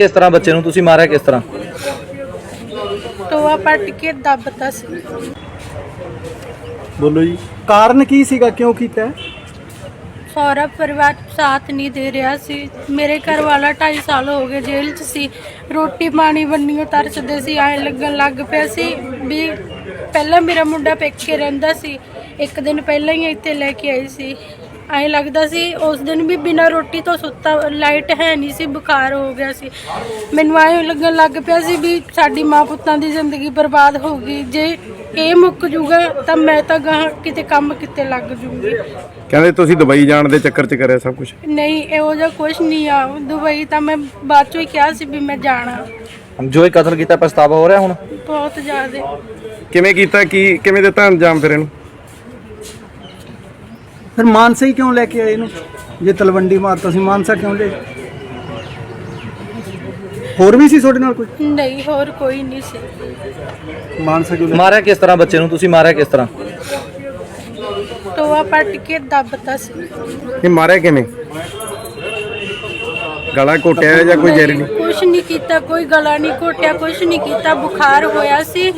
ਕਿਸ ਤਰ੍ਹਾਂ ਬੱਚੇ ਨੂੰ ਤੁਸੀਂ ਮਾਰਿਆ ਕਿਸ ਤਰ੍ਹਾਂ? ਟੋਆ ਪੱਟ ਕੇ ਦੱਬਤਾ ਸੀ। ਬੋਲੋ ਜੀ। ਕਾਰਨ ਕੀ ਸੀਗਾ? ਕਿਉਂ ਕੀਤਾ? ਹੈ? ਸਹੁਰਾ ਪਰਿਵਾਰ ਸਾਥ ਨਹੀਂ ਦੇ ਰਿਹਾ ਸੀ। ਮੇਰੇ ਘਰ ਵਾਲਾ 2.5 ਸਾਲ ਹੋ ਗਏ ਜੇਲ੍ਹ 'ਚ ਸੀ। ਰੋਟੀ ਪਾਣੀ ਬੰਨੀਓ ਤਰਸਦੇ ਸੀ। ਐ ਲੱਗਣ ਲੱਗ ਪਿਆ ਸੀ ਵੀ ਪਹਿਲਾਂ ਮੇਰਾ ਮੁੰਡਾ ਪੇਕੇ ਰਹਿੰਦਾ ਸੀ। ਇੱਕ ਦਿਨ ਪਹਿਲਾਂ ਹੀ ਇੱਥੇ ਲੈ ਕੇ ਆਈ ਸੀ। ਐ ਲੱਗਦਾ ਸੀ ਉਸ ਦਿਨ ਵੀ ਬਿਨਾਂ ਰੋਟੀ ਤੋਂ ਸੁੱਤਾ ਲਾਈਟ ਹੈ ਨਹੀਂ ਸੀ ਬੁਖਾਰ ਹੋ ਗਿਆ ਸੀ। ਮੈਨੂੰ ਐ ਲੱਗਣ ਲੱਗ ਪਿਆ ਸੀ ਵੀ ਸਾਡੀ ਮਾਂ ਪੁੱਤਾਂ ਦੀ ਜ਼ਿੰਦਗੀ ਬਰਬਾਦ ਹੋ ਗਈ। ਜੇ ਇਹ ਮੁੱਕ ਜੂਗਾ ਤਾਂ ਮੈਂ ਤਾਂ ਗਾਹਾਂ ਕਿਤੇ ਕੰਮ ਕਿਤੇ ਲੱਗ ਜੂਗੀ। ਕਹਿੰਦੇ ਤੁਸੀਂ ਦੁਬਈ ਜਾਣ ਦੇ ਚੱਕਰ 'ਚ ਕਰਿਆ ਸਭ ਕੁਝ ਨਹੀਂ ਇਹੋ ਜਿਹਾ ਕੁਝ ਨਹੀਂ ਆ। ਦੁਬਈ ਤਾਂ ਮੈਂ ਬਾਅਦ ਚੋਂ ਹੀ ਕਿਹਾ ਸੀ ਵੀ ਮੈਂ ਜਾਣਾ। ਜੋ ਇਹ ਕਤਲ ਕੀਤਾ ਪਛਤਾਵਾ ਹੋ ਰਿਹਾ ਹੁਣ? ਬਹੁਤ ਜ਼ਿਆਦਾ। ਕਿਵੇਂ ਕੀਤਾ ਕੀ ਕਿਵੇਂ ਦਿੱਤਾ ਅੰਜਾਮ ਫਿਰ ਇਹਨੂੰ? ਫਿਰ ਮਾਨਸਾ ਹੀ ਕਿਉਂ ਲੈ ਕੇ ਆਏ ਇਹਨੂੰ? ਜੇ ਤਲਵੰਡੀ ਮਾਰਤਾ ਸੀ ਮਾਨਸਾ ਕਿਉਂ ਲੈ? ਹੋਰ ਵੀ ਸੀ ਤੁਹਾਡੇ ਨਾਲ ਕੋਈ? ਨਹੀਂ ਹੋਰ ਕੋਈ ਨਹੀਂ ਸੀ। ਮਾਨਸਾ ਕਿਉਂ ਲੈ? ਮਾਰਿਆ ਕਿਸ ਤਰ੍ਹਾਂ ਬੱਚੇ ਨੂੰ? ਤੁਸੀਂ ਮਾਰਿਆ ਕਿਸ ਤਰ੍ਹਾਂ? ਟੋਆ ਪੱਟ ਕੇ ਦੱਬਤਾ ਸੀ। ਇਹ ਮਾਰਿਆ ਕਿਵੇਂ? ਗਲਾ ਘੋਟਿਆ ਜਾਂ ਕੋਈ ਜ਼ਹਿਰੀਲੀ ਕੁਝ ਨਹੀਂ? ਕੀਤਾ ਕੋਈ ਗਲਾ ਨਹੀਂ ਘੋਟਿਆ ਕੁਝ ਨਹੀਂ ਕੀਤਾ ਬੁਖਾਰ ਹੋਇਆ ਸੀ।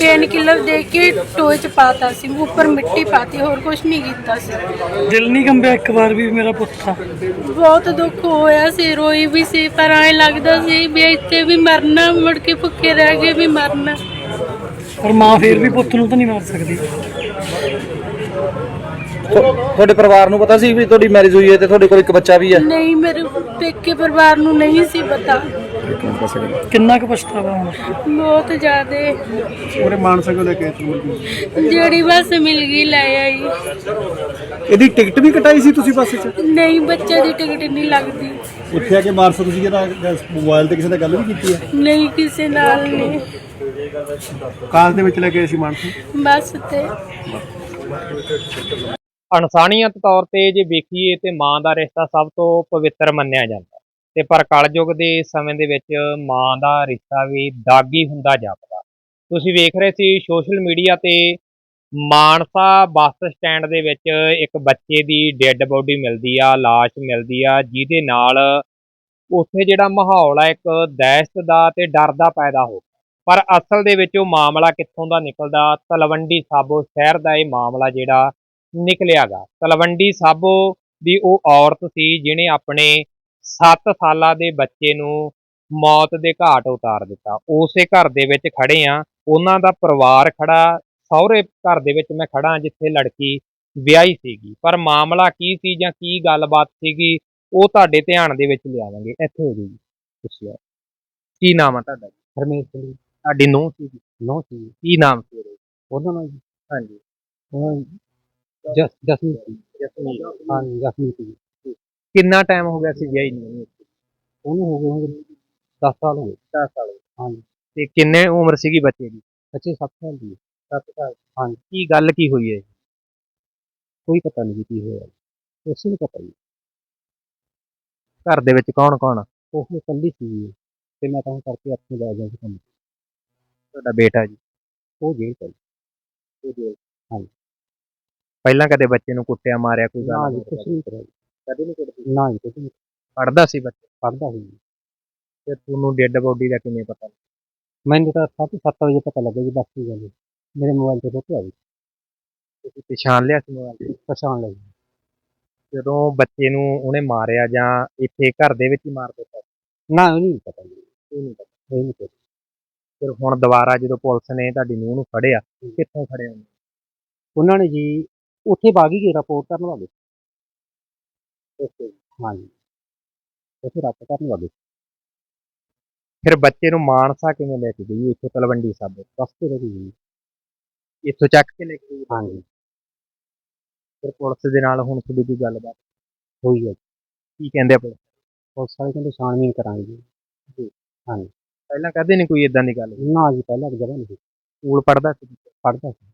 ਪੇਨ ਕਿਲਰ ਦੇ ਕੇ ਟੋਏ ਚ ਪਾਤਾ ਸੀ ਉੱਪਰ ਮਿੱਟੀ ਪਾਤੀ ਹੋਰ ਕੁਝ ਨਹੀਂ ਕੀਤਾ ਸੀ। ਦਿਲ ਨਹੀਂ ਕੰਬਿਆ ਇੱਕ ਵਾਰ ਵੀ ਮੇਰਾ ਪੁੱਤ ਬਹੁਤ ਦੁੱਖ ਹੋਇਆ ਸੀ ਰੋਈ ਵੀ ਸੀ ਪਰ ਐਂ ਲੱਗਦਾ ਸੀ ਵੀ ਇੱਥੇ ਵੀ ਮਰਨਾ ਮੁੜ ਕੇ ਭੁੱਖੇ ਰਹਿ ਕੇ ਵੀ ਮਰਨਾ। ਪਰ ਮਾਂ ਫੇਰ ਵੀ ਪੁੱਤ ਨੂੰ ਤਾਂ ਨਹੀਂ ਮਾਰ ਸਕਦੀ। ਤੁ- ਤੁਹਾਡੇ ਪਰਿਵਾਰ ਨੂੰ ਪਤਾ ਸੀ ਵੀ ਤੁਹਾਡੀ ਮੈਰਿਜ ਹੋਈ ਹੈ ਤੇ ਤੁਹਾਡੇ ਕੋਲ ਇੱਕ ਬੱਚਾ ਵੀ ਹੈ? ਨਹੀਂ ਮੇਰੇ ਪੇਕੇ ਪਰਿਵਾਰ ਨੂੰ ਨਹੀਂ ਸੀ ਪਤਾ। ਕਿੰਨਾ ਕੁ ਪਛਤਾਵਾ ਹੁਣ? ਬਹੁਤ ਜ਼ਿਆਦੇ। ਉਹਰੇ ਮਾਨਸਾ ਕਿਉਂ ਲੈ ਕੇ ਜਿਹੜੀ ਬੱਸ ਮਿਲ ਗਈ ਲੈ ਆਈ। ਇਹਦੀ ਟਿਕਟ ਵੀ ਕਟਾਈ ਸੀ ਤੁਸੀਂ ਬੱਸ 'ਚ? ਨਹੀਂ ਬੱਚੇ ਦੀ ਟਿਕਟ ਨਹੀਂ ਲੱਗਦੀ। ਉੱਥੇ ਆ ਕੇ ਮਾਨਸਾ ਤੁਸੀਂ ਜਿਹੜਾ ਮੋਬਾਈਲ ਤੇ ਕਿਸੇ ਨਾਲ ਗੱਲ ਵੀ ਕੀਤੀ ਹੈ? ਨਹੀਂ ਕਿਸੇ ਨਾਲ ਨਹੀਂ। ਕਾਰ ਦੇ ਵਿੱਚ ਲੈ ਕੇ ਆਏ ਸੀ ਮਾਨਸਾ? ਬੱਸ ਤੇ। ਇਨਸਾਨੀਅਤ ਤੌਰ ਤੇ ਜੇ ਵੇਖੀਏ ਤੇ ਮਾਂ ਦਾ ਰਿਸ਼ਤਾ ਸਭ ਤੋਂ ਪਵਿੱਤਰ ਮੰਨਿਆ ਜਾਂਦਾ ਤੇ ਪਰ ਕਲਯੁਗ ਦੇ ਸਮੇਂ ਦੇ ਵਿੱਚ ਮਾਂ ਦਾ ਰਿਸ਼ਤਾ ਵੀ ਦਾਗੀ ਹੁੰਦਾ ਜਾਪਦਾ ਤੁਸੀਂ ਵੇਖ ਰਹੇ ਸੀ ਸੋਸ਼ਲ ਮੀਡੀਆ ਤੇ ਮਾਨਸਾ ਬੱਸ ਸਟੈਂਡ ਦੇ ਵਿੱਚ ਇੱਕ ਬੱਚੇ ਦੀ ਡੈੱਡ ਬੋਡੀ ਮਿਲਦੀ ਆ, ਲਾਸ਼ ਮਿਲਦੀ ਆ, ਜਿਹਦੇ ਨਾਲ ਉੱਥੇ ਜਿਹੜਾ ਮਾਹੌਲ ਆ, ਇੱਕ ਦਹਿਸ਼ਤ ਦਾ ਤੇ ਡਰ ਦਾ ਪੈਦਾ ਹੋ ਪਰ ਅਸਲ ਦੇ ਵਿੱਚ ਉਹ ਮਾਮਲਾ ਕਿੱਥੋਂ ਦਾ ਨਿਕਲਦਾ? ਤਲਵੰਡੀ ਸਾਬੋ ਸ਼ਹਿਰ ਦਾ ਇਹ ਮਾਮਲਾ ਜਿਹੜਾ ਨਿਕਲਿਆਗਾ। ਤਲਵੰਡੀ ਸਾਬੋ ਦੀ ਉਹ ਔਰਤ ਸੀ ਜਿਹਨੇ ਆਪਣੇ 7 ਸਾਲਾਂ ਦੇ ਬੱਚੇ ਨੂੰ ਮੌਤ ਦੇ ਘਾਟ ਉਤਾਰ ਦਿੱਤਾ। ਉਸੇ ਘਰ ਦੇ ਵਿੱਚ ਖੜੇ ਆ। ਉਹਨਾਂ ਦਾ ਪਰਿਵਾਰ ਖੜਾ। ਸਹੁਰੇ ਘਰ ਦੇ ਵਿੱਚ ਮੈਂ ਖੜਾ ਜਿੱਥੇ ਲੜਕੀ ਵਿਆਹੀ ਸੀਗੀ। ਪਰ ਮਾਮਲਾ ਕੀ ਸੀ ਜਾਂ ਕੀ ਗੱਲਬਾਤ ਸੀਗੀ, ਉਹ ਤੁਹਾਡੇ ਧਿਆਨ ਦੇ ਵਿੱਚ ਲਿਆਵਾਂਗੇ। ਇੱਥੇ ਹੋ ਜੀ ਕੀ ਨਾਮ ਆ ਤੁਹਾਡਾ? ਹਰਮੇਸ਼ ਸਿੰਘ ਤੁਹਾਡੀ ਨੂੰਹ ਸੀ ਨੂੰਹ ਸੀ ਕੀ ਨਾਮ ਸੀ ਉਹਦਾ? ਉਹਦਾ ਨਾਮ ਹਾਂਜੀ। ਜਸ ਜਸਮੀਤ ਸੀ ਜਸਮੀਤ ਹਾਂ ਜਸਮੀਤ ਸੀ ਕਿੰਨਾ ਟਾਈਮ ਹੋ ਗਿਆ ਸੀ ਵਿਆਹੀ ਨੂੰ? ਉਹਨੂੰ ਹੋ ਗਏ ਹੋਣਗੇ 10 ਸਾਲ ਹੋ ਗਏ। 10 ਸਾਲ ਹਾਂਜੀ। ਤੇ ਕਿੰਨੇ ਉਮਰ ਸੀਗੀ ਬੱਚੇ ਦੀ? ਬੱਚੇ 7 ਸਾਲ ਦੀ 7 ਸਾਲ। ਹਾਂਜੀ। ਕੀ ਗੱਲ ਕੀ ਹੋਈ ਹੈ? ਕੋਈ ਪਤਾ ਨਹੀਂ ਕੀ ਹੋਇਆ। ਉਸ ਨੂੰ ਪਤਾ ਹੀ ਘਰ ਦੇ ਵਿੱਚ ਕੌਣ ਕੌਣ ਉਹ ਇਕੱਲੀ ਸੀ ਤੇ ਮੈਂ ਤਾਂ ਕਰਕੇ ਆਪਣੇ ਲੈ ਗਿਆ ਸੀ ਕੰਮ ਤੁਹਾਡਾ ਬੇਟਾ ਜੀ। ਉਹ ਜੇਲ੍ਹ ਚ ਉਹ ਜੇਲ੍ਹ ਪਹਿਲਾਂ ਕਦੇ ਬੱਚੇ ਨੂੰ ਕੁੱਟਿਆ ਮਾਰਿਆ ਕੋਈ ਗੱਲ ਨਾ ਕੁਛ ਨਹੀਂ ਕਰਿਆ ਕਦੇ ਨਹੀਂ ਕੁੱਟਿਆ ਨਾ ਜੀ ਕੁਛ ਨਹੀਂ। ਪੜਦਾ ਸੀ ਬੱਚਾ? ਪੜਦਾ ਸੀ ਤੇ ਤੁਹਾਨੂੰ ਡੈੱਡ ਬੋਡੀ ਦਾ ਕਿਵੇਂ ਪਤਾ ਮੈਨੂੰ ਤਾਂ 7:30 ਵਜੇ ਪਤਾ ਲੱਗਾ ਜੀ ਬਾਕੀ ਗੱਲ ਮੇਰੇ ਮੋਬਾਈਲ ਤੇ ਫੋਟੋ ਆ ਗਈ ਤੁਸੀਂ ਪਛਾਣ ਲਿਆ ਸੀ ਮੋਬਾਈਲ? ਤੇ ਪਛਾਣ ਲਿਆ ਜਦੋਂ ਬੱਚੇ ਨੂੰ ਉਹਨੇ ਮਾਰਿਆ ਜਾਂ ਇੱਥੇ ਘਰ ਦੇ ਵਿੱਚ ਹੀ ਮਾਰ ਦਿੱਤਾ? ਨਾ ਉਹ ਨਹੀਂ ਪਤਾ ਜੀ। ਇਹ ਨਹੀਂ ਪਤਾ। ਇਹ ਨਹੀਂ ਪਤਾ। ਫਿਰ ਹੁਣ ਦੁਬਾਰਾ ਜਦੋਂ ਪੁਲਿਸ ਨੇ ਤੁਹਾਡੀ ਨੂੰਹ ਨੂੰ ਫੜਿਆ ਕਿੱਥੋਂ ਫੜਿਆ ਉਹਨੂੰ? ਉਹਨਾਂ ਨੇ ਜੀ ਉੱਥੇ ਬਾਗੀ ਗਏ ਰਿਪੋਰਟ ਕਰਨ ਵਾਲੇ। ਹਾਂਜੀ। ਉੱਥੇ ਰੱਬ ਕਰਨ ਵਾਲੇ ਫਿਰ ਬੱਚੇ ਨੂੰ ਮਾਨਸਾ ਕਿਵੇਂ ਲੈ ਕੇ ਗਈ? ਇੱਥੋਂ ਤਲਵੰਡੀ ਸਾਬੋ ਰਸਤੇ ਤੇ ਗਈ ਇੱਥੋਂ ਚੱਕ ਕੇ ਲੈ ਕੇ ਗਈ। ਹਾਂਜੀ। ਫਿਰ ਪੁਲਿਸ ਦੇ ਨਾਲ ਹੁਣ ਤੁਹਾਡੀ ਕੋਈ ਗੱਲਬਾਤ? ਹੋਈ ਹੈ। ਕੀ ਕਹਿੰਦੇ ਆ ਪੁਲਿਸ? ਪੁਲਿਸ ਵਾਲੇ ਕਹਿੰਦੇ ਛਾਣਬੀਨ ਕਰਾਂਗੇ। ਜੀ। ਹਾਂਜੀ। ਪਹਿਲਾਂ ਕਦੇ ਨਹੀਂ ਕੋਈ ਇਦਾਂ ਦੀ ਗੱਲ ਨਾ ਜੀ ਪਹਿਲਾਂ ਜਗ੍ਹਾ ਨਹੀਂ ਸਕੂਲ ਪੜਦਾ ਸੀ ਪੜਦਾ ਸੀ।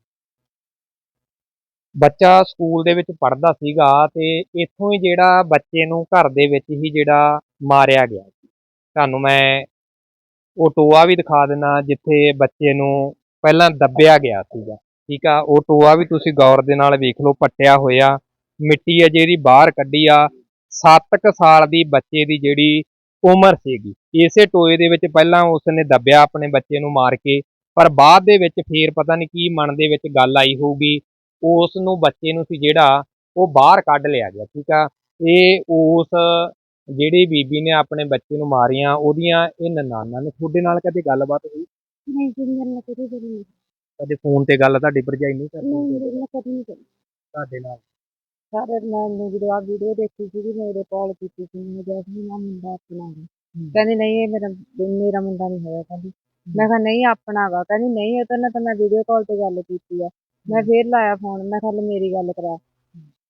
ਬੱਚਾ ਸਕੂਲ ਦੇ ਵਿੱਚ ਪੜਦਾ ਸੀਗਾ ਤੇ ਇੱਥੋਂ ਹੀ ਜਿਹੜਾ ਬੱਚੇ ਨੂੰ ਘਰ ਦੇ ਵਿੱਚ ਹੀ ਜਿਹੜਾ ਮਾਰਿਆ ਗਿਆ ਸੀ। ਤੁਹਾਨੂੰ ਮੈਂ ਉਹ ਟੋਆ ਵੀ ਦਿਖਾ ਦਿੰਦਾ ਜਿੱਥੇ ਬੱਚੇ ਨੂੰ ਪਹਿਲਾਂ ਦੱਬਿਆ ਗਿਆ ਸੀਗਾ। ਠੀਕ ਆ ਉਹ ਟੋਆ ਵੀ ਤੁਸੀਂ ਗੌਰ ਦੇ ਨਾਲ ਵੇਖ ਲਓ ਪੱਟਿਆ ਹੋਇਆ। ਮਿੱਟੀ ਹੈ ਜਿਹੜੀ ਬਾਹਰ ਕੱਢੀ ਆ। 7 ਕੁ ਸਾਲ ਦੀ ਬੱਚੇ ਦੀ ਜਿਹੜੀ ਉਮਰ ਸੀਗੀ। ਇਸੇ ਟੋਏ ਦੇ ਵਿੱਚ ਪਹਿਲਾਂ ਉਸਨੇ ਦੱਬਿਆ ਆਪਣੇ ਬੱਚੇ ਨੂੰ ਮਾਰ ਕੇ ਪਰ ਬਾਅਦ ਦੇ ਵਿੱਚ ਫੇਰ ਪਤਾ ਨਹੀਂ ਕੀ ਮਨ ਦੇ ਵਿੱਚ ਗੱਲ ਆਈ ਹੋਊਗੀ। ਉਸ ਨੂੰ ਬੱਚੇ ਨੂੰ ਸੀ ਜਿਹੜਾ ਉਹ ਬਾਹਰ ਕੱਢ ਲਿਆ ਗਿਆ ਠੀਕ ਆ? ਇਹ ਉਸ ਜਿਹੜੀ ਬੀਬੀ ਨੇ ਆਪਣੇ ਬੱਚੇ ਨੂੰ ਮਾਰੀਆਂ ਉਹਦੀਆਂ ਇਹ ਨਨਾਨਾ ਨੇ। ਤੁਹਾਡੇ ਨਾਲ ਕਦੇ ਗੱਲਬਾਤ ਹੋਈ? ਨਹੀਂ ਜੀ ਮੇਰੇ ਨਾਲ ਕਦੇ ਵੀ ਨਹੀਂ ਕਦੇ ਫੋਨ ਤੇ ਗੱਲ ਤੁਹਾਡੀ ਭਰਜਾਈ ਨਹੀਂ ਕਰਦੀ? ਨਹੀਂ ਮੇਰੇ ਨਾਲ ਕਦੇ ਨਹੀਂ ਕਰੀ ਤੁਹਾਡੇ ਨਾਲ? ਸਾਰੇ ਮੈਂ ਨੇ ਜਦੋਂ ਆ ਵੀਡੀਓ ਦੇਖੀ ਸੀ ਮੇਰੇ ਕਾਲ ਕੀਤੀ ਸੀ ਮੈਂ ਜੈਸਮੀਨ ਆ ਮੁੰਡਾ ਆਪਣਾ ਹੈ। ਕਹਿੰਦੀ ਨਹੀਂ ਇਹ ਮੇਰਾ ਮੇਰਾ ਮੁੰਡਾ ਨਹੀਂ ਹੋਇਆ ਕਹਿੰਦੀ ਮੈਂ ਕਿਹਾ ਨਹੀਂ ਆਪਣਾ ਵਾ। ਕਹਿੰਦੀ ਨਹੀਂ ਉਹ ਤਾਂ ਨਾ ਤਾਂ ਮੈਂ ਵੀਡੀਓ ਕਾਲ ਤੇ ਗੱਲ ਕੀਤੀ ਆ। ਮੈਂ ਫੇਰ ਲਾਇਆ ਫੋਨ ਮੈਂ ਕਿਹਾ ਲੈ ਮੇਰੀ ਗੱਲ ਕਰਾ।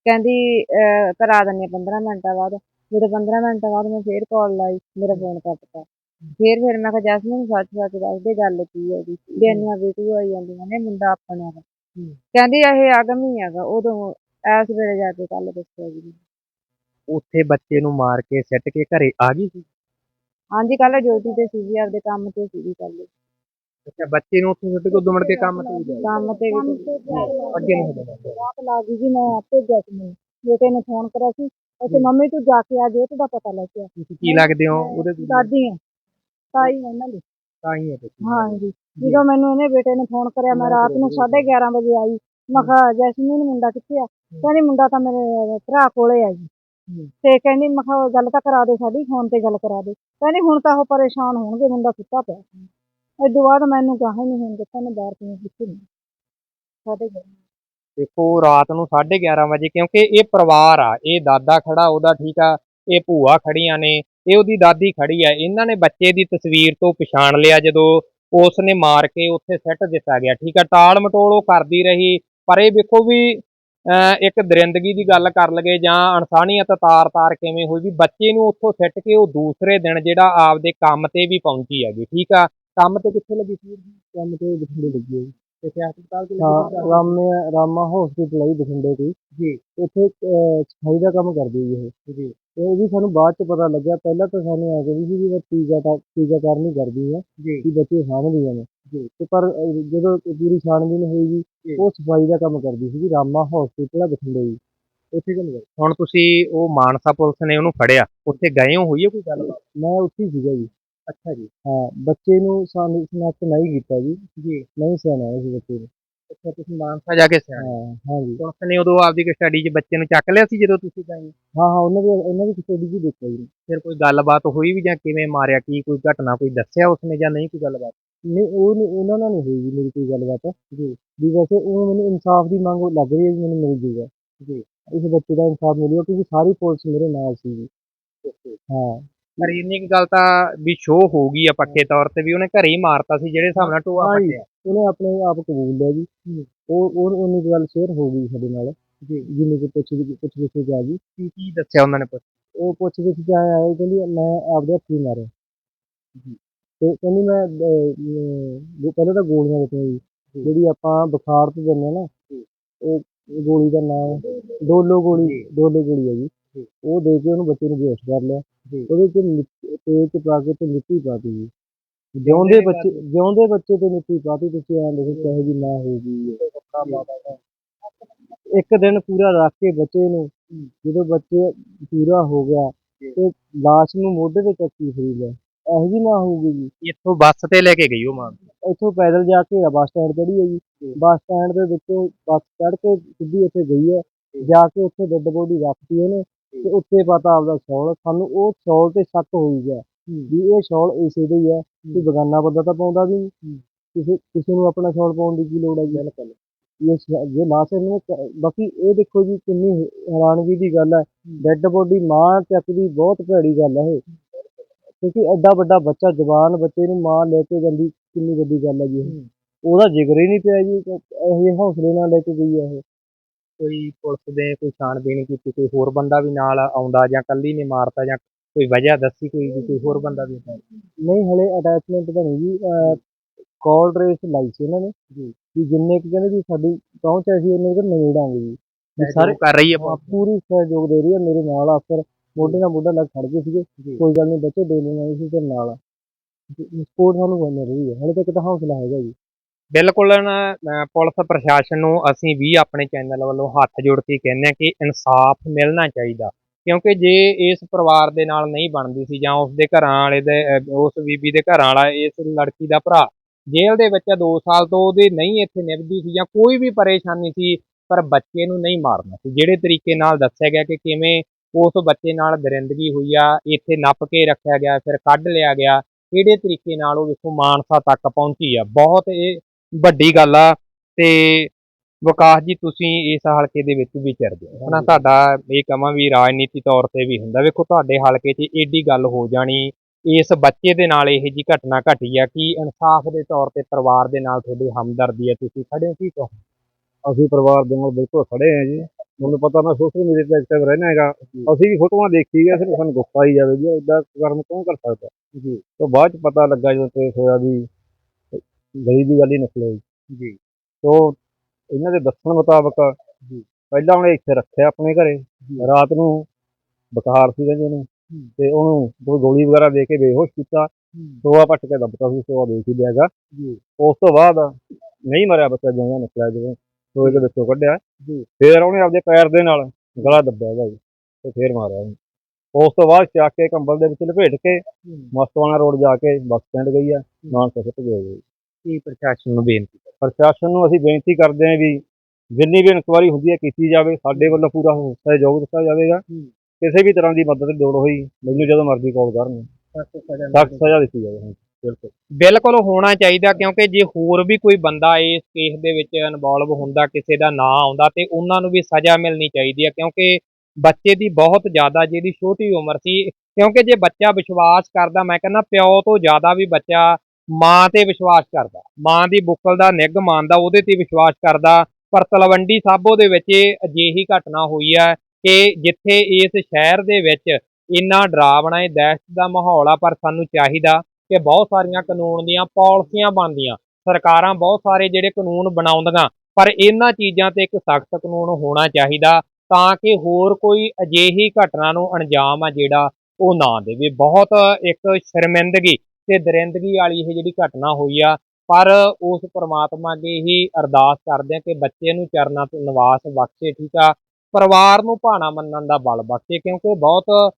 ਕਹਿੰਦੀ ਅਹ, ਕਰਾ ਦਿੰਦੀ ਆ 15 ਮਿੰਟਾਂ ਬਾਅਦ। ਜਦੋਂ 15 ਮਿੰਟਾਂ ਬਾਅਦ ਮੈਂ ਫੇਰ ਕਾਲ ਲਾਈ ਮੇਰਾ ਫੋਨ ਕੱਟਤਾ ਫੇਰ ਫਿਰ ਮੈਂ ਕਿਹਾ ਜੈਸਮੀਨ ਸੱਚ ਸੱਚ ਦੱਸ ਦੇ ਗੱਲ ਕੀ ਹੈ ਜੀ ਵੀ ਇੰਨੀਆਂ ਵੀਡੀਓ ਆਈ ਜਾਂਦੀਆਂ ਨੇ ਮੁੰਡਾ ਆਪਣਾ ਵਾ। ਕਹਿੰਦੀ ਇਹ ਅਗਮ ਹੀ ਹੈਗਾ। ਉਦੋਂ ਐਸ ਵੇਲੇ ਜਾ ਕੇ ਕੱਲ ਦੱਸਿਆ ਜੀ। ਉੱਥੇ ਬੱਚੇ ਨੂੰ ਮਾਰ ਕੇ ਸਿੱਟ ਕੇ ਘਰੇ ਆ ਗਈ ਸੀ? ਹਾਂਜੀ ਕੱਲ ਡਿਊਟੀ ਤੇ ਸੀ ਜੀ ਆਪਦੇ ਕੰਮ ਤੇ ਸੀ ਕੱਲ ਅੱਛਾ ਬੱਚੇ ਨੂੰ ਉੱਥੇ ਸਿੱਟ ਕੇ ਉਦੋਂ ਮੁੜ ਕੇ ਕੰਮ ਤੇ ਵੀ ਜਾਏ ਕੰਮ ਤੇ ਵੀ ਅੱਗੇ ਨਹੀਂ ਹੋਣਾ ਰਾਤ ਲਾ ਗਈ ਜੀ ਮੈਂ ਆਪੇ ਗਿਆ ਸੀ ਮੈਨੂੰ ਬੇਟੇ ਨੇ ਫੋਨ ਕਰਿਆ ਸੀ ਅਸੀਂ ਮੰਮੀ ਤੂੰ ਜਾ ਕੇ ਆ ਜੇ ਦਾ ਪਤਾ ਲੈ ਕੇ ਆ ਤੁਸੀਂ ਕੀ ਲੱਗਦੇ ਹੋ? ਉਹਦੇ ਤੋਂ ਦਾਦੀ ਹੈ ਤਾਈ ਹੈ ਇਹਨਾਂ ਦੀ। ਤਾਂ ਹੀ ਹੈ ਬੱਚੇ। ਹਾਂਜੀ ਜਦੋਂ ਮੈਨੂੰ ਇਹਨੇ ਬੇਟੇ ਨੇ ਫੋਨ ਕਰਿਆ ਮੈਂ ਰਾਤ ਨੂੰ 11:30 ਵਜੇ ਆਈ। ਮੈਂ ਕਿਹਾ ਜੈਸਮੀਨ ਮੁੰਡਾ ਕਿੱਥੇ ਆ? ਕਹਿੰਦੀ ਮੁੰਡਾ ਤਾਂ ਮੇਰੇ ਭਰਾ ਕੋਲੇ ਆ ਜੀ। ਤੇ ਕਹਿੰਦੀ ਮੈਂ ਕਿਹਾ ਗੱਲ ਤਾਂ ਕਰਾ ਦੇ ਸਾਡੀ ਫੋਨ ਤੇ ਗੱਲ ਕਰਾ ਦੇ। ਕਹਿੰਦੀ ਹੁਣ ਤਾਂ ਉਹ ਪਰੇਸ਼ਾਨ ਹੋਣਗੇ ਮੁੰਡਾ ਸੁੱਤਾ ਪਿਆ। ਇਦੋਂ ਬਾਅਦ ਮੈਨੂੰ ਕਹਾ ਹੀ ਨਹੀਂ ਹੁਣ ਦਿੱਤਾ ਨੇ ਬਾਹਰ ਕਿਉਂ ਕਿੱਥੇ ਨਹੀਂ ਸਾਡੇ ਘਰ। ਦੇਖੋ ਰਾਤ ਨੂੰ 11:30 ਵਜੇ ਕਿਉਂਕਿ ਇਹ ਪਰਿਵਾਰ ਆ ਇਹ ਦਾਦਾ ਖੜਾ ਉਹਦਾ ਠੀਕ ਆ ਇਹ ਭੂਆ ਖੜੀਆਂ ਨੇ ਇਹ ਉਹਦੀ ਦਾਦੀ ਖੜੀ ਆ ਇਹਨਾਂ ਨੇ ਬੱਚੇ ਦੀ ਤਸਵੀਰ ਤੋਂ ਪਛਾਣ ਲਿਆ ਜਦੋਂ ਉਸ ਨੇ ਮਾਰ ਕੇ ਉੱਥੇ ਸਿੱਟ ਦਿੱਤਾ ਗਿਆ। ਠੀਕ ਆ ਟਾਲ ਮਟੋਲ ਉਹ ਕਰਦੀ ਰਹੀ ਪਰ ਇਹ ਵੇਖੋ ਵੀ ਇੱਕ ਦਰਿੰਦਗੀ ਦੀ ਗੱਲ ਕਰ ਲਗੇ ਜਾਂ ਅਣਸਾਣੀਅਤ ਤਾਰ-ਤਾਰ ਕਿਵੇਂ ਹੋਈ ਵੀ ਬੱਚੇ ਨੂੰ ਉੱਥੋਂ ਸਿੱਟ ਕੇ ਉਹ ਦੂਸਰੇ ਦਿਨ ਜਿਹੜਾ ਆਪਦੇ ਕੰਮ ਤੇ ਵੀ ਪਹੁੰਚੀ ਹੈਗੀ ਠੀਕ ਆ? ਕੰਮ ਤੇ ਕਿੱਥੇ ਲੱਗੀ ਸੀ? ਕੰਮ ਤੇ ਬਠਿੰਡੇ ਲੱਗੀ ਹੋਈ। ਤੇ ਹਸਪਤਾਲ ਤੇ ਹਾਂ ਰਾਮੇ ਰਾਮਾ ਹਸਪੀਟਲ ਆਈ ਬਠਿੰਡੇ ਦੀ। ਜੀ। ਉੱਥੇ ਅਹ, ਸਫ਼ਾਈ ਦਾ ਕੰਮ ਕਰਦੀ ਜੀ ਇਹ। ਜੀ। ਇਹ ਵੀ ਸਾਨੂੰ ਬਾਅਦ ਚ ਪਤਾ ਲੱਗਿਆ। ਪਹਿਲਾਂ ਤਾਂ ਸਾਨੂੰ ਆ ਵੀ ਸੀ ਵੀ ਟੀਕਾ ਟੀਕਾਕਰਨ ਹੀ ਕਰਦੀ ਆ ਜੀ। ਕਿ ਬੱਚੇ ਸਾਂਭਦੀਆਂ ਨੇ। ਜੀ। ਤੇ ਪਰ ਅਹ, ਜਦੋਂ ਪੂਰੀ ਛਾਣਬੀਨ ਹੋਈ ਜੀ ਜੀ। ਉਹ ਸਫ਼ਾਈ ਦਾ ਕੰਮ ਕਰਦੀ ਸੀ ਰਾਮਾ ਹਸਪੀਟਲ ਆ ਬਠਿੰਡੇ ਜੀ। ਉੱਥੇ ਕੰਮ ਕਰਦੀ ਹੁਣ ਤੁਸੀਂ ਉਹ ਮਾਨਸਾ ਪੁਲਿਸ ਨੇ ਉਹਨੂੰ ਫੜਿਆ ਉੱਥੇ ਗਏ ਹੋ ਹੋਈ ਹੈ ਕੋਈ ਗੱਲਬਾਤ ਮੈਂ ਉੱਥੇ ਹੀ ਸੀਗਾ ਜੀ। ਅੱਛਾ ਜੀ। ਹਾਂ ਬੱਚੇ ਨੂੰ ਸਾਨੂੰ ਸਨੈਕਟ ਨਹੀਂ ਕੀਤਾ ਜੀ। ਜੀ। ਨਹੀਂ ਸਿਆਣਾ ਸੀ ਬੱਚੇ ਨੂੰ। ਅੱਛਾ ਤੁਸੀਂ ਮਾਨਸਾ ਜਾ ਕੇ ਸਿਆਣੇ? ਹਾਂ ਹਾਂ ਜੀ। ਪੁਲਿਸ ਨੇ ਉਦੋਂ ਆਪਦੀ ਕਸਟਡੀ 'ਚ ਬੱਚੇ ਨੂੰ ਚੱਕ ਲਿਆ ਸੀ ਜਦੋਂ ਤੁਸੀਂ ਗਏ? ਹਾਂ ਹਾਂ ਉਹਨਾਂ ਦੀ ਉਹਨਾਂ ਦੀ ਕਸਟਡੀ ਜੀ ਦੇਖਿਆ ਜੀ। ਫਿਰ ਕੋਈ ਗੱਲਬਾਤ ਹੋਈ ਵੀ ਜਾਂ ਕਿਵੇਂ ਮਾਰਿਆ ਕੀ ਕੋਈ ਘਟਨਾ ਕੋਈ ਦੱਸਿਆ ਉਸਨੇ ਜਾਂ ਨਹੀਂ ਕੋਈ ਗੱਲਬਾਤ? ਨਹੀਂ ਉਹ ਨਹੀਂ ਉਹਨਾਂ ਨਾਲ ਨਹੀਂ ਹੋਈ ਜੀ ਮੇਰੀ ਕੋਈ ਗੱਲਬਾਤ। ਜੀ ਵੀ ਵੈਸੇ ਉਹ ਮੈਨੂੰ ਇਨਸਾਫ ਦੀ ਮੰਗ ਲੱਗ ਰਹੀ ਹੈ ਜੀ ਮੈਨੂੰ ਮਿਲ ਜੂਗਾ। ਜੀ ਇਸ ਬੱਚੇ ਦਾ ਇਨਸਾਫ ਮਿਲਿਆ ਕਿਉਂਕਿ ਸਾਰੀ ਪੁਲਿਸ ਮੇਰੇ ਨਾਲ ਸੀ ਜੀ। ਹਾਂ। ਪਰ ਇੰਨੀ ਕੁ ਗੱਲ ਤਾਂ ਵੀ ਸ਼ੋਅ ਹੋ ਗਈ ਆ ਪੱਕੇ ਤੌਰ ਤੇ ਵੀ ਉਹਨੇ ਘਰੇ ਹੀ ਮਾਰਤਾ ਸੀ ਜਿਹੜੇ ਹਿਸਾਬ ਨਾਲ ਟੋਆ ਹਾਂ ਜੀ। ਪੱਟਿਆ ਉਹਨੇ ਆਪਣੇ ਆਪ ਕਬੂਲ ਲਿਆ ਜੀ। ਉਹ ਉਹ ਉਹਨੀ ਕੁ ਗੱਲ ਸ਼ੇਅਰ ਹੋ ਗਈ ਸਾਡੇ ਨਾਲ। ਜੀ। ਜਿੰਨੀ ਕੁ ਪੁੱਛ ਪੁੱਛ ਪੁੱਛ ਕੇ ਆ ਗਈ। ਕੀ ਕੀ ਦੱਸਿਆ ਉਹਨਾਂ ਨੇ ਪੁੱਛ? ਉਹ ਪੁੱਛ ਕੇ ਚ ਆਇਆ ਕਹਿੰਦੀ ਮੈਂ ਆਪਦੇ ਹੱਥੀਂ ਮਾਰਿਆ। ਤੇ ਕਹਿੰਦੀ ਮੈਂ ਅਹ, ਅਹ, ਪਹਿਲਾਂ ਤਾਂ ਗੋਲੀਆਂ ਦਿੱਤੀਆਂ ਜੀ। ਜਿਹੜੀ ਆਪਾਂ ਬੁਖਾਰ ਤੋਂ ਦਿੰਦੇ ਆ ਨਾ ਉਹ ਗੋਲੀ ਦਾ ਨਾਮ ਡੋਲੋ ਗੋਲੀ ਡੋਲੋ ਗੋਲੀ ਹੈ ਜੀ। ਉਹ ਦੇ ਕੇ ਉਹਨੂੰ ਬੱਚੇ ਨੂੰ ਬੇਹੋਸ਼ ਕਰ ਲਿਆ। ਉਹਦੇ ਚ ਮਿੱਟੀ- ਚ ਪਾ ਕੇ ਤੇ ਮਿੱਟੀ ਪਾਤੀ ਜੀ। ਜਿਉਂਦੇ ਬੱਚੇ ਜਿਉਂਦੇ ਬੱਚੇ ਤੇ ਮਿੱਟੀ ਪਾਤੀ ਤੁਸੀਂ ਐਂ ਦੇਖੋ ਕਹੇ ਜੀ ਨਾ ਹੋ ਗਈ ਇੱਕ ਦਿਨ ਪੂਰਾ ਰੱਖ ਕੇ ਬੱਚੇ ਨੂੰ ਜਦੋਂ ਬੱਚੇ ਪੂਰਾ ਹੋ ਗਿਆ ਤੇ ਲਾਸ਼ ਨੂੰ ਮੋਢੇ ਤੇ ਚੱਕੀ ਫਰੀ ਲਿਆ। ਇਹੋ ਜੀ ਨਾ ਹੋਊਗੀ ਜੀ। ਇੱਥੋਂ ਬੱਸ ਤੇ ਲੈ ਕੇ ਗਈ ਉਹ ਮਾਂ। ਇੱਥੋਂ ਪੈਦਲ ਜਾ ਕੇ ਬੱਸ ਸਟੈਂਡ ਚੜੀ ਹੈ ਜੀ। ਬੱਸ ਸਟੈਂਡ ਦੇ ਵਿੱਚੋਂ ਬੱਸ ਚੜ ਕੇ ਸਿੱਧੀ ਉੱਥੇ ਗਈ ਹੈ। ਜਾ ਕੇ ਉੱਥੇ ਡੈੱਡ ਬੋਡੀ ਰੱਖਤੀ ਉਹਨੇ ਤੇ ਉੱਤੇ ਪਤਾ ਆਪਦਾ ਸ਼ੌਲ ਸਾਨੂੰ ਉਹ ਸ਼ੌਲ ਤੇ ਸ਼ੱਕ ਹੋਈ ਗਿਆ ਵੀ ਇਹ ਸ਼ੌਲ ਇਸੇ ਦਾ ਹੀ ਹੈ ਕਿ ਬਗਾਨਾ ਬੰਦਾ ਤਾਂ ਪਾਉਂਦਾ ਵੀ। ਕਿਸੇ ਕਿਸੇ ਨੂੰ ਆਪਣਾ ਸ਼ੌਲ ਪਾਉਣ ਦੀ ਕੀ ਲੋੜ ਹੈ ਜੀ? ਇਹ ਸ਼- ਜੇ ਲਾਸ਼ ਇਹਨੇ ਬਾਕੀ ਇਹ ਦੇਖੋ ਜੀ ਕਿੰਨੀ ਹੈਰਾਨਗੀ ਦੀ ਗੱਲ ਹੈ। ਡੈੱਡ ਬੋਡੀ ਮਾਂ ਚੱਕਦੀ ਬਹੁਤ ਭੈੜੀ ਗੱਲ ਹੈ ਇਹ। ਕਿਉਂਕਿ ਐਡਾ ਵੱਡਾ ਬੱਚਾ ਜਵਾਨ ਬੱਚੇ ਨੂੰ ਮਾਂ ਲੈ ਕੇ ਜਾਂਦੀ ਕਿੰਨੀ ਵੱਡੀ ਗੱਲ ਹੈ ਜੀ ਇਹ। ਉਹਦਾ ਜ਼ਿਕਰ ਹੀ ਨਹੀਂ ਪਿਆ ਜੀ ਇਹ ਹੌਸਲੇ ਨਾਲ ਲੈ ਕੇ ਗਈ ਹੈ ਇਹ। ਕੋਈ ਪੁਲਿਸ ਦੇ ਕੋਈ ਛਾਣਬੀਣ ਕੀਤੀ ਕੋਈ ਹੋਰ ਬੰਦਾ ਵੀ ਨਾਲ ਆਉਂਦਾ ਜਾਂ ਕੱਲੀ ਨੇ ਮਾਰਤਾ ਜਾਂ ਕੋਈ ਵਜ੍ਹਾ ਦੱਸੀ ਕੋਈ ਵੀ ਕੋਈ ਹੋਰ ਬੰਦਾ ਵੀ। ਨਹੀਂ ਹਲੇ ਅਟੈਚਮੈਂਟ ਤਾਂ ਨਹੀਂ ਜੀ ਕਾਲ ਰੇਸ ਲਾਈ ਸੀ ਉਹਨਾਂ ਨੇ। ਜੀ। ਵੀ ਜਿੰਨੇ ਕੁ ਕਹਿੰਦੇ ਵੀ ਸਾਡੀ ਪਹੁੰਚ ਹੈ ਸੀ ਉਹਨੇ ਨਵੇੜਾਂਗੇ ਜੀ। ਵੀ ਸਾਰੇ ਕਰ ਰਹੀ ਹੈ ਹਾਂ, ਪੂਰੀ ਸਹਿਯੋਗ ਦੇ ਰਹੀ ਹੈ ਮੇਰੇ ਨਾਲ ਅਫਸਰ ਮੋਢੇ ਨਾਲ ਮੋਢਾ ਲੱਗ ਖੜ ਗਏ ਸੀਗੇ। ਕੋਈ ਗੱਲ ਨਹੀਂ ਬੱਚੇ ਦੋ ਲੈਣਾ ਸੀ ਤੇ ਨਾਲ ਸਪੋਰਟ ਸਾਨੂੰ ਮਿਲ ਰਹੀ ਹੈ। ਹਲੇ ਤੱਕ ਤਾਂ ਹੌਸਲਾ ਹੈਗਾ ਜੀ। ਬਿਲਕੁਲ ਨਾ ਅਹ ਪੁਲਿਸ ਪ੍ਰਸ਼ਾਸਨ ਨੂੰ ਅਸੀਂ ਵੀ ਆਪਣੇ ਚੈਨਲ ਵੱਲੋਂ ਹੱਥ ਜੋੜ ਕੇ ਕਹਿੰਦੇ ਆ ਕਿ ਇਨਸਾਫ ਮਿਲਣਾ ਚਾਹੀਦਾ। ਕਿਉਂਕਿ ਜੇ ਇਸ ਪਰਿਵਾਰ ਦੇ ਨਾਲ ਨਹੀਂ ਬਣਦੀ ਸੀ ਜਾਂ ਉਸ ਦੇ ਘਰਾਂ ਵਾਲੇ ਦੇ ਅਹ, ਉਸ ਬੀਬੀ ਦੇ ਘਰਾਂ ਵਾਲਾ ਇਸ ਲੜਕੀ ਦਾ ਭਰਾ ਜੇਲ੍ਹ ਦੇ ਵਿੱਚ 2 ਸਾਲ ਤੋਂ ਉਹਦੇ ਨਹੀਂ ਇੱਥੇ ਨਿਭਦੀ ਸੀ ਜਾਂ ਕੋਈ ਵੀ ਪਰੇਸ਼ਾਨੀ ਸੀ ਪਰ ਬੱਚੇ ਨੂੰ ਨਹੀਂ ਮਾਰਨਾ ਸੀ। ਜਿਹੜੇ ਤਰੀਕੇ ਨਾਲ ਦੱਸਿਆ ਗਿਆ ਕਿ ਕਿਵੇਂ ਉਸ ਬੱਚੇ ਨਾਲ ਦਰਿੰਦਗੀ ਹੋਈ ਆ ਇੱਥੇ ਨੱਪ ਕੇ ਰੱਖਿਆ ਗਿਆ ਫਿਰ ਕੱਢ ਲਿਆ ਗਿਆ ਕਿਹੜੇ ਤਰੀਕੇ ਨਾਲ ਉਹ ਵੇਖੋ ਮਾਨਸਾ ਤੱਕ ਪਹੁੰਚੀ ਆ? ਬਹੁਤ ਇਹ ਵੱਡੀ ਗੱਲ ਆ ਤੇ ਵਿਕਾਸ ਜੀ ਤੁਸੀਂ ਇਸ ਹਲਕੇ ਦੇ ਵਿੱਚ ਵਿਚਰਦੇ ਹੋ। ਹਨਾ ਤੁਹਾਡਾ ਇਹ ਕਹਾਂ ਵੀ ਰਾਜਨੀਤੀ ਤੌਰ ਤੇ ਵੀ ਹੁੰਦਾ। ਵੇਖੋ ਤੁਹਾਡੇ ਹਲਕੇ 'ਚ ਏਡੀ ਗੱਲ ਹੋ ਜਾਣੀ ਇਸ ਬੱਚੇ ਦੇ ਨਾਲ ਇਹ ਜੀ ਘਟਨਾ ਘਟੀ ਆ ਕਿ ਇਨਸਾਫ ਦੇ ਤੌਰ ਤੇ ਪਰਿਵਾਰ ਦੇ ਨਾਲ ਤੁਹਾਡੀ ਹਮਦਰਦੀ ਆ ਤੁਸੀਂ ਖੜੇ ਹੋ ਕੀ ਕਹੋ ਅਸੀਂ ਪਰਿਵਾਰ ਦੇ ਨਾਲ ਬਿਲਕੁਲ ਖੜੇ ਹਾਂ ਜੀ। ਮੈਨੂੰ ਪਤਾ ਮੈਂ ਸੋਸ਼ਲ ਮੀਡੀਆ ਤੇ ਐਕਟਿਵ ਰਹਿਣਾ ਹੈਗਾ। ਅਸੀਂ ਵੀ ਫੋਟੋਆਂ ਦੇਖੀ ਗਏ ਫਿਰ ਸਾਨੂੰ ਗੁੱਸਾ ਆਈ ਜਾਵੇ ਜੀ ਇਦਾਂ ਕਰਮ ਕੌਣ ਕਰ ਸਕਦਾ। ਜੀ। ਤੋਂ ਬਾਅਦ ਚ ਪਤਾ ਲੱਗਾ ਜਦੋਂ ਕੇਸ ਹੋਇਆ ਵੀ ਗਲੀ ਦੀ ਗੱਲ ਹੀ ਨਿਕਲੇ। ਜੀ। ਤੋਂ ਇਹਨਾਂ ਦੇ ਦੱਸਣ ਮੁਤਾਬਕ ਪਹਿਲਾਂ ਉਹਨੇ ਇੱਥੇ ਰੱਖਿਆ ਆਪਣੇ ਘਰੇ। ਰਾਤ ਨੂੰ ਬੁਖਾਰ ਸੀ ਕਹਿੰਦੇ ਨੇ ਤੇ ਉਹਨੂੰ ਕੋਈ ਗੋਲੀ ਵਗੈਰਾ ਦੇ ਕੇ ਬੇਹੋਸ਼ ਕੀਤਾ। ਸੋਆ ਪੱਟ ਕੇ ਦੱਬਤਾ ਸੀ ਸੋਆ ਦੇਖ ਹੀ ਲਿਆਗਾ ਉਸ ਤੋਂ ਬਾਅਦ ਨਹੀਂ ਮਰਿਆ ਬੱਚਾ ਜਿਉਂਦਾ ਨਿਕਲਿਆ ਜਦੋਂ। ਸੋਏ ਦੇ ਵਿੱਚੋਂ ਕੱਢਿਆ। ਫੇਰ ਉਹਨੇ ਆਪਦੇ ਪੈਰ ਦੇ ਨਾਲ ਗਲਾ ਦੱਬਿਆ ਜੀ ਤੇ ਫੇਰ ਮਾਰਿਆ ਉਹਨੂੰ। ਉਸ ਤੋਂ ਬਾਅਦ ਚੱਕ ਕੇ ਕੰਬਲ ਦੇ ਵਿੱਚ ਲਪੇਟ ਕੇ ਮਸਤਵਾਨਾ ਰੋਡ ਜਾ ਕੇ ਬੱਸ ਸਟੈਂਡ ਗਈ ਆ ਮਾਨਸਾ ਸਿੱਟ ਗਏ ਜੀ ਕੀ ਪ੍ਰਸ਼ਾਸਨ ਨੂੰ ਬੇਨਤੀ ਪ੍ਰਸ਼ਾਸਨ ਨੂੰ ਅਸੀਂ ਬੇਨਤੀ ਕਰਦੇ ਹਾਂ ਵੀ ਜਿੰਨੀ ਵੀ ਇਨਕੁਆਰੀ ਹੁੰਦੀ ਹੈ ਕੀਤੀ ਜਾਵੇ ਸਾਡੇ ਵੱਲੋਂ ਪੂਰਾ ਸਹਿਯੋਗ ਦਿੱਤਾ ਜਾਵੇਗਾ। ਕਿਸੇ ਵੀ ਤਰ੍ਹਾਂ ਦੀ ਮਦਦ ਦੀ ਲੋੜ ਹੋਈ ਮੈਨੂੰ ਜਦੋਂ ਮਰਜ਼ੀ ਕਾਲ ਕਰਨ। ਸਖਤ ਸਜ਼ਾ ਦਿੱਤੀ ਜਾਵੇ। ਬਿਲਕੁਲ। ਬਿਲਕੁਲ ਹੋਣਾ ਚਾਹੀਦਾ ਕਿਉਂਕਿ ਜੇ ਹੋਰ ਵੀ ਕੋਈ ਬੰਦਾ ਇਸ ਕੇਸ ਦੇ ਵਿੱਚ ਇਨਵੋਲਵ ਹੁੰਦਾ, ਕਿਸੇ ਦਾ ਨਾਂ ਆਉਂਦਾ ਤੇ ਉਹਨਾਂ ਨੂੰ ਵੀ ਸਜ਼ਾ ਮਿਲਣੀ ਚਾਹੀਦੀ ਹੈ ਕਿਉਂਕਿ ਬੱਚੇ ਦੀ ਬਹੁਤ ਜ਼ਿਆਦਾ ਜਿਹਦੀ ਛੋਟੀ ਉਮਰ ਸੀ, ਕਿਉਂਕਿ ਜੇ ਬੱਚਾ ਵਿਸ਼ਵਾਸ ਕਰਦਾ, ਮੈਂ ਕਹਿੰਦਾ ਪਿਓ ਤੋਂ ਜ਼ਿਆਦਾ ਵੀ ਬੱਚਾ ਮਾਂ ਤੇ ਵਿਸ਼ਵਾਸ ਕਰਦਾ। ਮਾਂ ਦੀ ਬੁੱਕਲ ਦਾ ਨਿੱਘ ਮੰਨਦਾ, ਉਹਦੇ ਤੇ ਵਿਸ਼ਵਾਸ ਕਰਦਾ। ਪਰ ਤਲਵੰਡੀ ਸਾਬੋ ਦੇ ਵਿੱਚ ਇਹ ਅਜਿਹੀ ਘਟਨਾ ਹੋਈ ਹੈ ਕਿ ਜਿੱਥੇ ਇਸ ਸ਼ਹਿਰ ਦੇ ਵਿੱਚ ਇੰਨਾ ਡਰਾਵਣਾ, ਇਹ ਦਹਿਸ਼ਤ ਦਾ ਮਾਹੌਲ ਆ, ਪਰ ਸਾਨੂੰ ਚਾਹੀਦਾ ਕਿ ਬਹੁਤ ਸਾਰੀਆਂ ਕਾਨੂੰਨ ਦੀਆਂ ਪਾਲਿਸੀਆਂ ਬਣਦੀਆਂ। ਸਰਕਾਰਾਂ ਬਹੁਤ ਸਾਰੇ ਜਿਹੜੇ ਕਾਨੂੰਨ ਬਣਾਉਂਦੀਆਂ, ਪਰ ਇਹਨਾਂ ਚੀਜ਼ਾਂ ਤੇ ਇੱਕ ਸਖਤ ਕਾਨੂੰਨ ਹੋਣਾ ਚਾਹੀਦਾ ਤਾਂ ਕਿ ਹੋਰ ਕੋਈ ਅਜਿਹੀ ਘਟਨਾ ਨੂੰ ਅੰਜਾਮ ਆ ਜਿਹੜਾ ਉਹ ਨਾ ਦੇਵੇ। ਬਹੁਤ ਇੱਕ ਸ਼ਰਮਿੰਦਗੀ ਤੇ ਦਰਿੰਦਗੀ ਵਾਲੀ ਇਹ ਜਿਹੜੀ ਘਟਨਾ ਹੋਈ ਆ, ਪਰ ਉਸ ਪ੍ਰਮਾਤਮਾ ਅੱਗੇ ਹੀ ਅਰਦਾਸ ਕਰਦੇ ਆ ਕਿ ਬੱਚੇ ਨੂੰ ਚਰਨਾਂ ਤੋਂ ਨਿਵਾਸ ਬਖਸ਼ੇ, ਠੀਕ ਆ। ਪਰਿਵਾਰ ਨੂੰ ਭਾਣਾ ਮੰਨਣ ਦਾ ਬਲ ਬਖਸ਼ੇ, ਕਿਉਂਕਿ ਬਹੁਤ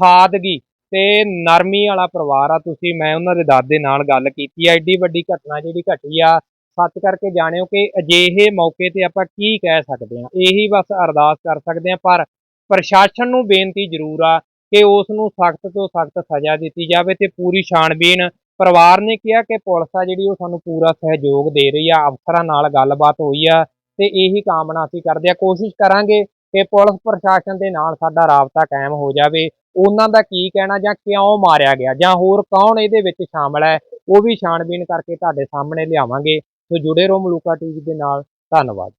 ਸਾਦਗੀ ਤੇ ਨਰਮੀ ਵਾਲਾ ਪਰਿਵਾਰ ਆ ਤੁਸੀਂ, ਮੈਂ ਉਹਨਾਂ ਦੇ ਦਾਦੇ ਨਾਲ ਗੱਲ ਕੀਤੀ ਆ। ਐਡੀ ਵੱਡੀ ਘਟਨਾ ਜਿਹੜੀ ਘਟੀ ਆ, ਸੱਚ ਕਰਕੇ ਜਾਣਿਓ ਕਿ ਅਜਿਹੇ ਮੌਕੇ ਤੇ ਆਪਾਂ ਕੀ ਕਹਿ ਸਕਦੇ ਹਾਂ ਇਹੀ ਬਸ ਅਰਦਾਸ ਕਰ ਸਕਦੇ ਹਾਂ ਪਰ ਪ੍ਰਸ਼ਾਸਨ ਨੂੰ ਬੇਨਤੀ ਜ਼ਰੂਰ ਆ ਕਿ ਉਸ ਨੂੰ ਸਖਤ ਤੋਂ ਸਖਤ ਸਜ਼ਾ ਦਿੱਤੀ ਜਾਵੇ ਤੇ ਪੂਰੀ ਛਾਣਬੀਨ ਪਰਿਵਾਰ ਨੇ ਕਿਹਾ ਕਿ ਪੁਲਿਸ ਆ ਜਿਹੜੀ ਉਹ ਸਾਨੂੰ ਪੂਰਾ ਸਹਿਯੋਗ ਦੇ ਰਹੀ ਆ, ਅਫਸਰਾਂ ਨਾਲ ਗੱਲਬਾਤ ਹੋਈ ਆ ਤੇ ਇਹੀ ਕਾਮਨਾ ਅਸੀਂ ਕਰਦੇ ਆ। ਕੋਸ਼ਿਸ਼ ਕਰਾਂਗੇ ਕਿ ਪੁਲਿਸ ਪ੍ਰਸ਼ਾਸਨ ਦੇ ਨਾਲ ਸਾਡਾ ਰਾਬਤਾ ਕਾਇਮ ਹੋ ਜਾਵੇ। ਉਹਨਾਂ ਦਾ ਕੀ ਕਹਿਣਾ ਜਾਂ ਕਿਉਂ ਮਾਰਿਆ ਗਿਆ ਜਾਂ ਹੋਰ ਕੌਣ ਇਹਦੇ ਵਿੱਚ ਸ਼ਾਮਲ ਹੈ, ਉਹ ਵੀ ਛਾਣਬੀਣ ਕਰਕੇ ਤੁਹਾਡੇ ਸਾਹਮਣੇ ਲਿਆਵਾਂਗੇ। ਸੋ ਜੁੜੇ ਰਹੋ ਮਲੂਕਾ ਟੀਵੀ ਦੇ ਨਾਲ। ਧੰਨਵਾਦ।